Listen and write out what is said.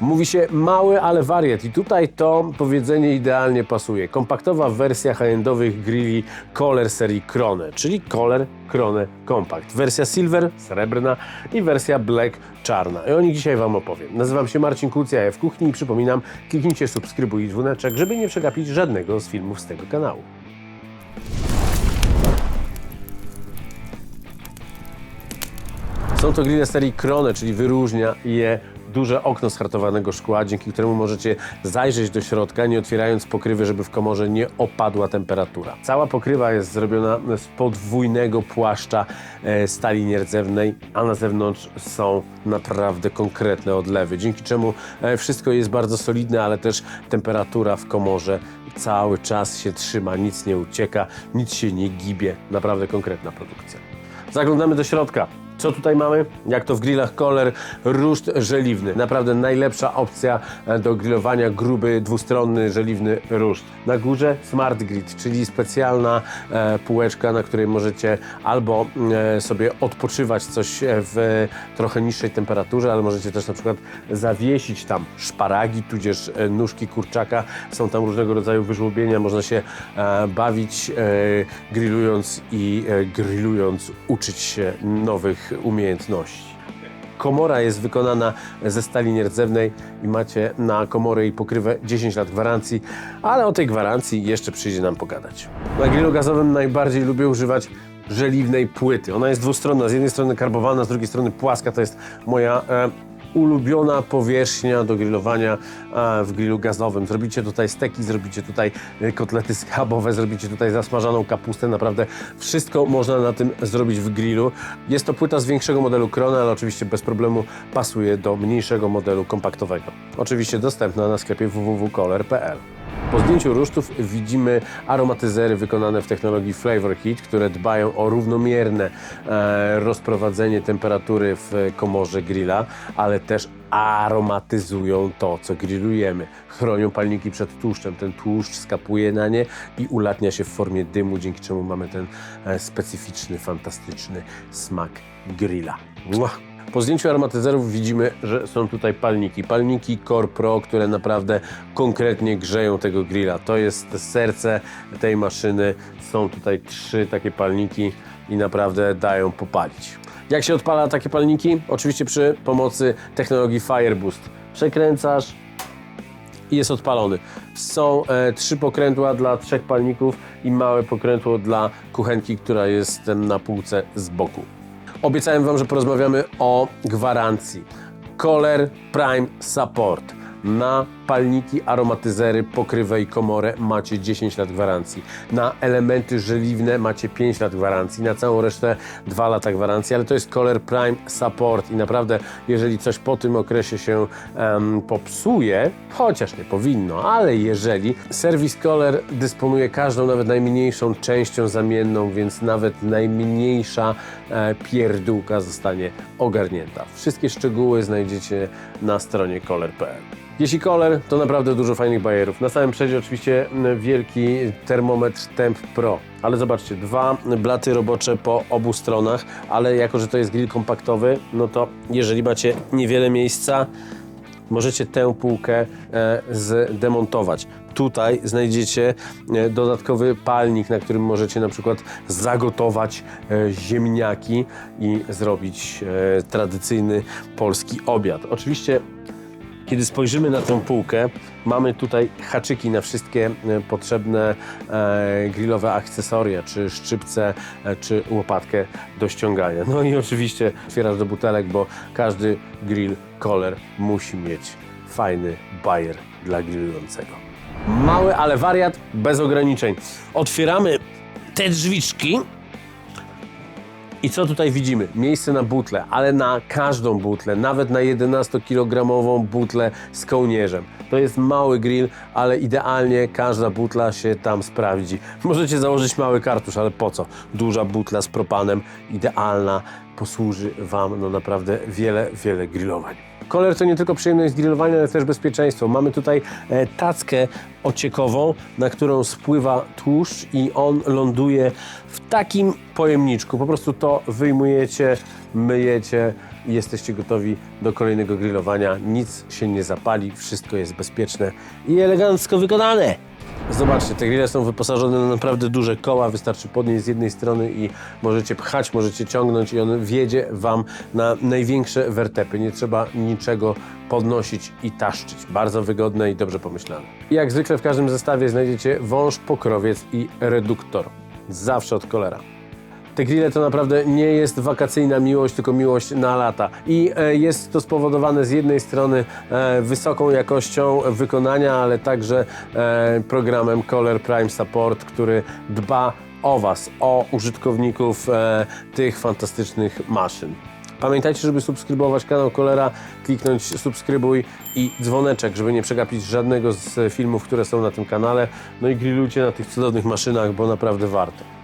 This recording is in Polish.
Mówi się mały, ale wariat i tutaj to powiedzenie idealnie pasuje. Kompaktowa wersja high-endowych grilli Kohler serii Krone, czyli Kohler Krone Compact. Wersja Silver, srebrna i wersja Black, czarna. I o nich dzisiaj Wam opowiem. Nazywam się Marcin Kucja, ja w kuchni i przypominam, kliknijcie subskrybuj i dzwoneczek, żeby nie przegapić żadnego z filmów z tego kanału. Są to grille serii Krone, czyli wyróżnia je duże okno z hartowanego szkła, dzięki któremu możecie zajrzeć do środka, nie otwierając pokrywy, żeby w komorze nie opadła temperatura. Cała pokrywa jest zrobiona z podwójnego płaszcza e, stali nierdzewnej, a na zewnątrz są naprawdę konkretne odlewy, dzięki czemu e, wszystko jest bardzo solidne, ale też temperatura w komorze cały czas się trzyma, nic nie ucieka, nic się nie gibie. Naprawdę konkretna produkcja. Zaglądamy do środka. Co tutaj mamy? Jak to w grillach Kohler, ruszt żeliwny. Naprawdę najlepsza opcja e, do grillowania, gruby, dwustronny, żeliwny ruszt. Na górze Smart Grid, czyli specjalna e, półeczka, na której możecie albo e, sobie odpoczywać coś e, w trochę niższej temperaturze, ale możecie też na przykład zawiesić tam szparagi, tudzież e, nóżki kurczaka. Są tam różnego rodzaju wyżłobienia, można się e, bawić e, grillując i e, grillując uczyć się nowych umiejętności. Komora jest wykonana ze stali nierdzewnej i macie na komorę i pokrywę 10 lat gwarancji, ale o tej gwarancji jeszcze przyjdzie nam pogadać. Na grillu gazowym najbardziej lubię używać żeliwnej płyty. Ona jest dwustronna, z jednej strony karbowana, z drugiej strony płaska. To jest moja e, ulubiona powierzchnia do grillowania w grillu gazowym. Zrobicie tutaj steki, zrobicie tutaj e, kotlety schabowe, zrobicie tutaj zasmażaną kapustę. Naprawdę wszystko można na tym zrobić w grillu. Jest to płyta z większego modelu Krona, ale oczywiście bez problemu pasuje do mniejszego modelu kompaktowego. Oczywiście dostępna na sklepie www.color.pl. Po zdjęciu rusztów widzimy aromatyzery wykonane w technologii Flavor Heat, które dbają o równomierne e, rozprowadzenie temperatury w komorze grilla, ale też aromatyzują to, co grillujemy. Chronią palniki przed tłuszczem. Ten tłuszcz skapuje na nie i ulatnia się w formie dymu, dzięki czemu mamy ten e, specyficzny, fantastyczny smak grilla. Mua. Po zdjęciu aromatyzerów widzimy, że są tutaj palniki. Palniki Core Pro, które naprawdę konkretnie grzeją tego grilla. To jest serce tej maszyny. Są tutaj trzy takie palniki i naprawdę dają popalić. Jak się odpala takie palniki? Oczywiście przy pomocy technologii Fireboost. Przekręcasz, i jest odpalony. Są e, trzy pokrętła dla trzech palników i małe pokrętło dla kuchenki, która jest na półce z boku. Obiecałem Wam, że porozmawiamy o gwarancji. Kohler Prime Support. Na palniki, aromatyzery, pokrywę i komorę macie 10 lat gwarancji. Na elementy żeliwne macie 5 lat gwarancji. Na całą resztę 2 lata gwarancji, ale to jest Kohler Prime Support i naprawdę, jeżeli coś po tym okresie się em, popsuje, chociaż nie powinno, ale jeżeli, serwis Kohler dysponuje każdą, nawet najmniejszą częścią zamienną, więc nawet najmniejsza e, pierdółka zostanie ogarnięta. Wszystkie szczegóły znajdziecie na stronie kohler.pl. Jeśli Kohler, to naprawdę dużo fajnych bajerów. Na samym przedzie oczywiście wielki termometr Temp Pro. Ale zobaczcie, dwa blaty robocze po obu stronach, ale jako, że to jest grill kompaktowy, no to jeżeli macie niewiele miejsca, możecie tę półkę e, zdemontować. Tutaj znajdziecie e, dodatkowy palnik, na którym możecie na przykład zagotować e, ziemniaki i zrobić tradycyjny polski obiad. Oczywiście kiedy spojrzymy na tę półkę, mamy tutaj haczyki na wszystkie e, potrzebne e, grillowe akcesoria, czy szczypce, e, czy łopatkę do ściągania. No i oczywiście otwierasz do butelek, bo każdy grill Kohler musi mieć fajny bajer dla grillującego. Mały, ale wariat bez ograniczeń. Otwieramy te drzwiczki. I co tutaj widzimy? Miejsce na butlę, ale na każdą butlę, nawet na 11-kilogramową butlę z kołnierzem. To jest mały grill, ale idealnie każda butla się tam sprawdzi. Możecie założyć mały kartusz, ale po co? Duża butla z propanem, idealna, posłuży Wam no naprawdę wiele, wiele grillowań. Koler to nie tylko przyjemność grillowania, ale też bezpieczeństwo. Mamy tutaj e, tackę ociekową, na którą spływa tłuszcz i on ląduje w takim pojemniczku. Po prostu to wyjmujecie, myjecie i jesteście gotowi do kolejnego grillowania. Nic się nie zapali, wszystko jest bezpieczne i elegancko wykonane. Zobaczcie, te grille są wyposażone na naprawdę duże koła, wystarczy podnieść z jednej strony i możecie pchać, możecie ciągnąć i on wjedzie Wam na największe wertepy. Nie trzeba niczego podnosić i taszczyć. Bardzo wygodne i dobrze pomyślane. Jak zwykle w każdym zestawie znajdziecie wąż, pokrowiec i reduktor. Zawsze od kolera. Te grille to naprawdę nie jest wakacyjna miłość, tylko miłość na lata. I e, jest to spowodowane z jednej strony e, wysoką jakością wykonania, ale także e, programem Color Prime Support, który dba o Was, o użytkowników tych fantastycznych maszyn. Pamiętajcie, żeby subskrybować kanał Kolera, kliknąć subskrybuj i dzwoneczek, żeby nie przegapić żadnego z filmów, które są na tym kanale. No i grillujcie na tych cudownych maszynach, bo naprawdę warto.